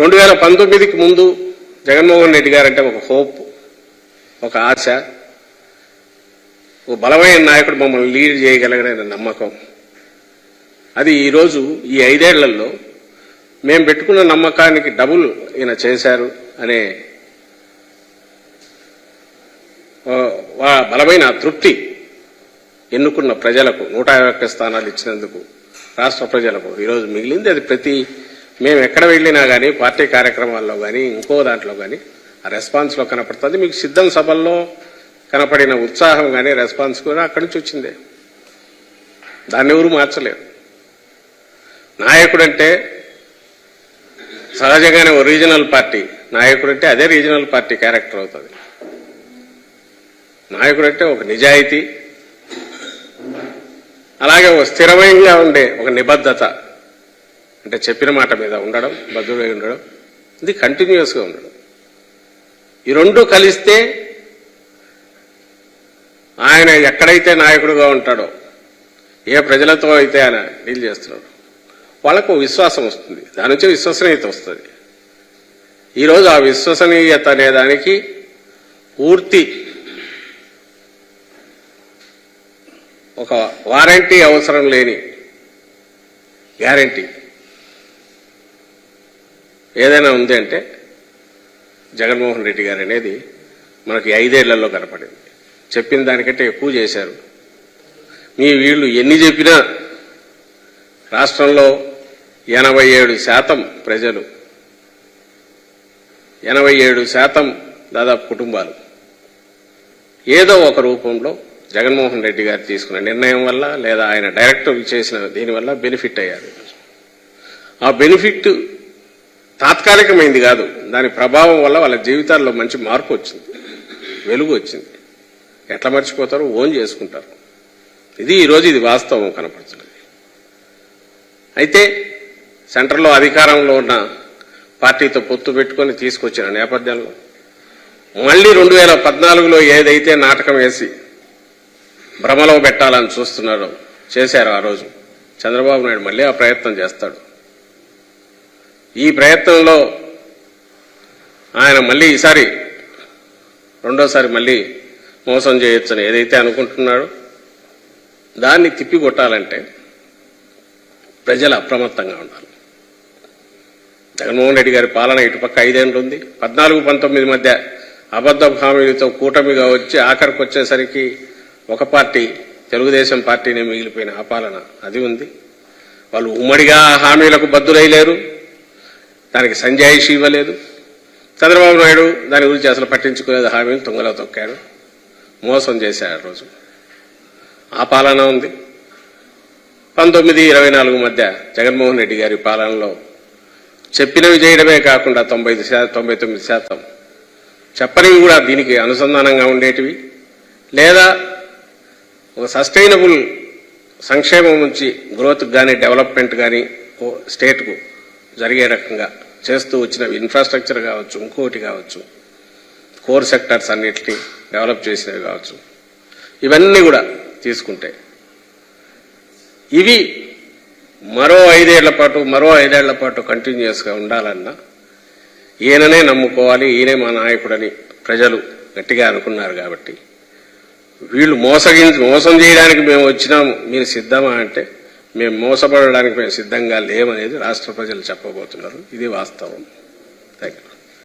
రెండు వేల పంతొమ్మిదికి ముందు జగన్మోహన్ రెడ్డి గారంటే ఒక హోప్ ఒక ఆశ. ఒక బలమైన నాయకుడు మమ్మల్ని లీడ్ చేయగలగనే నమ్మకం. అది ఈరోజు ఈ ఐదేళ్ళలో మేము పెట్టుకున్న నమ్మకానికి డబుల్ ఈయన చేశారు అనే బలమైన తృప్తి ఎన్నుకున్న ప్రజలకు నూట స్థానాలు ఇచ్చినందుకు రాష్ట్ర ప్రజలకు ఈరోజు మిగిలింది. అది ప్రతి మేము ఎక్కడ వెళ్ళినా కానీ పార్టీ కార్యక్రమాల్లో కానీ ఇంకో దాంట్లో కానీ ఆ రెస్పాన్స్లో కనపడుతుంది. మీకు సిద్ధం సభల్లో కనపడిన ఉత్సాహం కానీ రెస్పాన్స్ కూడా అక్కడి నుంచి వచ్చిందే. దాన్ని ఎవరు మార్చలేరు. నాయకుడంటే సహజంగానే ఓ రీజనల్ పార్టీ నాయకుడంటే అదే రీజనల్ పార్టీ క్యారెక్టర్ అవుతుంది. నాయకుడంటే ఒక నిజాయితీ. అలాగే ఒక స్థిరమైనగా ఉండే ఒక నిబద్ధత. అంటే చెప్పిన మాట మీద ఉండడం బద్దుడై ఉండడం ఇది కంటిన్యూస్గా ఉండడం. ఈ రెండు కలిస్తే ఆయన ఎక్కడైతే నాయకుడుగా ఉంటాడో ఏ ప్రజలతో అయితే ఆయన డీల్ చేస్తున్నాడు వాళ్ళకు విశ్వాసం వస్తుంది. దాని నుంచి విశ్వసనీయత వస్తుంది. ఈరోజు ఆ విశ్వసనీయత అనే దానికి పూర్తి ఒక వారంటీ అవసరం లేని గ్యారంటీ ఏదైనా ఉంది అంటే జగన్మోహన్ రెడ్డి గారు అనేది మనకి ఐదేళ్ళలో కనపడింది. చెప్పిన దానికంటే ఎక్కువ చేశారు. మీ వీళ్ళు ఎన్ని చెప్పినా రాష్ట్రంలో ఎనభై ఏడు శాతం ప్రజలు ఎనభై ఏడు శాతం దాదాపు కుటుంబాలు. ఏదో ఒక రూపంలో జగన్మోహన్ రెడ్డి గారు తీసుకున్న నిర్ణయం వల్ల లేదా ఆయన డైరెక్టర్ చేసిన దీనివల్ల బెనిఫిట్ అయ్యారు. ఆ బెనిఫిట్ తాత్కాలికమైంది కాదు. దాని ప్రభావం వల్ల వాళ్ళ జీవితాల్లో మంచి మార్పు వచ్చింది. వెలుగు వచ్చింది. ఎట్లా మర్చిపోతారో ఓన్ చేసుకుంటారు. ఇది ఈరోజు ఇది వాస్తవం కనపడుతున్నది అయితే సెంటర్లో అధికారంలో ఉన్న పార్టీతో పొత్తు పెట్టుకొని తీసుకొచ్చిన నేపథ్యంలో మళ్ళీ రెండు వేల పద్నాలుగులో ఏదైతే నాటకం వేసి భ్రమలో పెట్టాలని చూస్తున్నారో చేశారు ఆ రోజు. చంద్రబాబు నాయుడు మళ్ళీ ఆ ప్రయత్నం చేస్తాడు. ఈ ప్రయత్నంలో ఆయన మళ్ళీ ఈసారి రెండోసారి మళ్ళీ మోసం చేయొచ్చని ఏదైతే అనుకుంటున్నాడో దాన్ని తిప్పికొట్టాలంటే ప్రజలు అప్రమత్తంగా ఉండాలి. జగన్మోహన్ రెడ్డి గారి పాలన ఇటుపక్క ఐదేళ్ళు ఉంది. పద్నాలుగు పంతొమ్మిది మధ్య అబద్ధ హామీలతో కూటమిగా వచ్చి ఆఖరికి వచ్చేసరికి ఒక పార్టీ తెలుగుదేశం పార్టీనే మిగిలిపోయిన ఆ పాలన. అది ఉంది. వాళ్ళు ఉమ్మడిగా హామీలకు బద్దులయ్యలేరు దానికి సంజాయిషి ఇవ్వలేదు. చంద్రబాబు నాయుడు దాని గురించి అసలు పట్టించుకోలేదు. హామీలు తుంగలో తొక్కాడు మోసం చేశాడు ఆ రోజు. ఆ పాలన ఉంది. పంతొమ్మిది ఇరవై నాలుగు మధ్య జగన్మోహన్ రెడ్డి గారి పాలనలో చెప్పినవి చేయడమే కాకుండా తొంభై శాతం తొంభై తొమ్మిది శాతం. చెప్పనివి కూడా దీనికి అనుసంధానంగా ఉండేటివి. లేదా ఒక సస్టైనబుల్ సంక్షేమం నుంచి గ్రోత్ కానీ డెవలప్మెంట్ కానీ స్టేట్కు జరిగే రకంగా చేస్తూ వచ్చిన ఇన్ఫ్రాస్ట్రక్చర్ కావచ్చు ఇంకోటి కావచ్చు కోర్ సెక్టర్స్ అన్నిటిని డెవలప్ చేసినవి కావచ్చు ఇవన్నీ కూడా తీసుకుంటే ఇవి మరో ఐదేళ్ళ పాటు మరో ఐదేళ్ళ పాటు కంటిన్యూస్గా ఉండాలన్నా ఈయననే నమ్ముకోవాలి ఈయనే మా నాయకుడని ప్రజలు గట్టిగా అనుకున్నారు కాబట్టి వీళ్ళు మోసగించి మోసం చేయడానికి మేము వచ్చినాము మీరు సిద్ధమా అంటే మేము మోసపడడానికి మేము సిద్ధంగా లేమనేది రాష్ట్ర ప్రజలు చెప్పబోతున్నారు. ఇది వాస్తవం. Thank you